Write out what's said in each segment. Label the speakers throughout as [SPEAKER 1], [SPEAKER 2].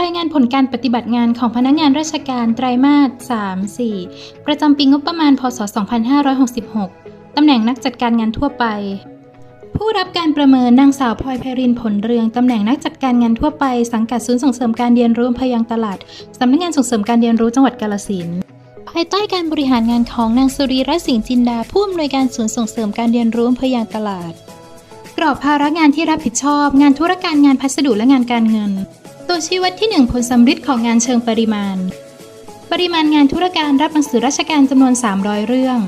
[SPEAKER 1] รายงานผลการปฏิบัติงานของพนักงานราชการไตรมาส 3 4 ประจำปีงบประมาณ พศ 2566 ตำแหน่งนักจัดการงานทั่วไป ผู้รับการประเมินนางสาวพลอยไพรินผลเรือง ตำแหน่งนักจัดการงานทั่วไป สังกัดศูนย์ส่งเสริมการเรียนรู้อำเภอยางตลาด สำนักงานส่งเสริมการเรียนรู้จังหวัดกาฬสินภายใต้การบริหารงานของนางสุรีรัตน์สิงห์จินดาผู้อำนวยการศูนย์ส่งเสริมการเรียนรู้อำเภอยางตลาด กรอบภาระงานที่รับผิดชอบ งานธุรการงานพัสดุและงานการเงิน ตัวชี้วัดที่ 1 ผลสำฤทธิ์ของงานเชิงปริมาณ ปริมาณงานธุรการรับหนังสือราชการจำนวน 300 เรื่อง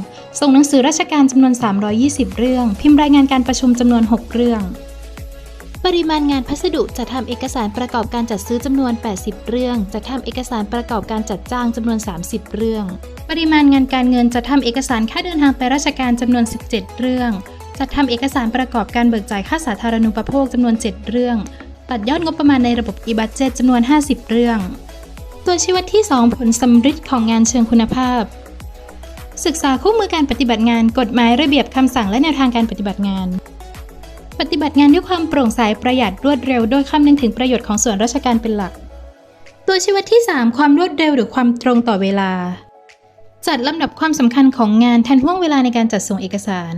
[SPEAKER 1] ส่งหนังสือราชการจำนวน 320 เรื่อง พิมพ์รายงานการประชุมจำนวน 6 เรื่อง ปริมาณงานพัสดุจะทำเอกสารประกอบการจัดซื้อจำนวน 80 เรื่อง จะทำเอกสารประกอบการจัดจ้างจำนวน 30 เรื่อง ปริมาณงานการเงินจะทำเอกสารค่าเดินทางไปราชการจำนวน 17 เรื่องจัดทำเอกสารประกอบการเบิกจ่ายค่าสาธารณูปโภคจำนวน 7 เรื่อง ตัดยอดงบประมาณในระบบอีบัตเจจำนวน 50 เรื่อง ตัวชี้วัดที่ 2 ผลสำฤทธิ์ของงานเชิงคุณภาพ ศึกษาคู่มือการปฏิบัติงานกฎหมายระเบียบคำสั่งและแนวทางการปฏิบัติงาน ปฏิบัติงานด้วยความโปร่งใสประหยัดรวดเร็ว โดยคำนึงถึงประโยชน์ของส่วนราชการเป็นหลัก ตัวชี้วัดที่ 3 ความรวดเร็วหรือความตรงต่อเวลา จัดลำดับความสำคัญของงานทันห่วงเวลาในการจัดส่งเอกสาร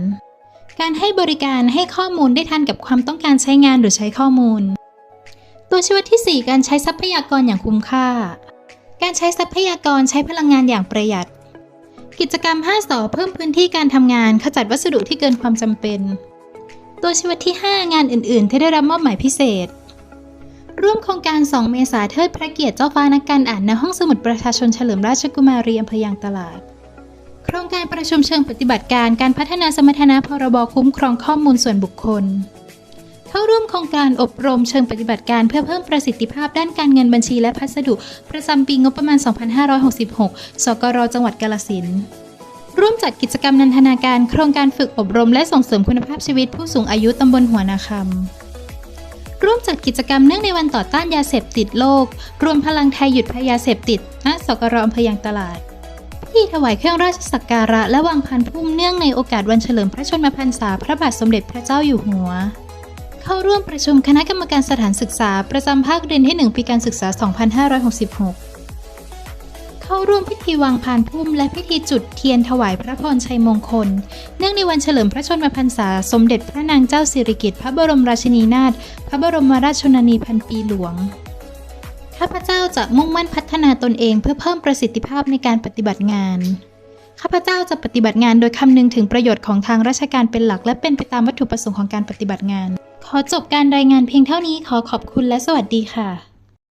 [SPEAKER 1] การให้บริการให้ข้อมูลได้ทันกับความต้องการใช้งานหรือใช้ข้อมูล ตัวชี้วัดที่ 4 การใช้ทรัพยากรอย่างคุ้มค่า การใช้ทรัพยากรใช้พลังงานอย่างประหยัด กิจกรรม 5สอเพิ่มพื้นที่การทำงานขจัดวัสดุที่เกินความจำเป็น ตัวชี้วัดที่ 5 งานอื่น ๆ ที่ได้รับมอบหมายพิเศษ ร่วมโครงการ 2 เมษาเทิดพระเกียรติเจ้าฟ้านักการอ่านณห้องสมุดประชาชนเฉลิมราชกุมารีอำเภอยางตลาด โครงการประชุมเชิงปฏิบัติการการพัฒนาสมรรถนะพรบคุ้มครองข้อมูลส่วนบุคคล เข้าร่วมโครงการอบรมเชิงปฏิบัติการเพื่อเพิ่มประสิทธิภาพด้านการเงินบัญชีและพัสดุ ประจำปีงบประมาณ 2566 สกรจังหวัดกาฬสินร่วมจัดกิจกรรมนันทนาการโครงการฝึกอบรมและส่งเสริมคุณภาพชีวิตผู้สูงอายุตำบลหัวนาคำ ร่วมจัดกิจกรรมเนื่องในวันต่อต้านยาเสพติดโลก รวมพลังไทยหยุดภัยาเสพติดณสกรอำเภอยางตลาดพิธีถวายเครื่องราชสักการะและวางพันพุ่มเนื่องในโอกาสวันเฉลิมพระชนมพรรษาพระบาทสมเด็จพระเจ้าอยู่หัว เข้าร่วมประชุมคณะกรรมการสถานศึกษา ประจำภาคเรียนที่ 1 ปีการศึกษา 2566 เข้าร่วมพิธีวางพานพุ่มและพิธีจุดเทียนถวายพระพรชัยมงคล เนื่องในวันเฉลิมพระชนมพรรษา สมเด็จพระนางเจ้าสิริกิติ์พระบรมราชินีนาถพระบรมราชชนนีพันปีหลวงข้าพเจ้าจะมุ่งมั่นพัฒนาตนเองเพื่อเพิ่มประสิทธิภาพในการปฏิบัติงาน ข้าพเจ้าจะปฏิบัติงานโดยคำนึงถึงประโยชน์ของทางราชการเป็นหลัก และเป็นไปตามวัตถุประสงค์ของการปฏิบัติงาน ขอจบการรายงานเพียงเท่านี้ขอขอบคุณและสวัสดีค่ะ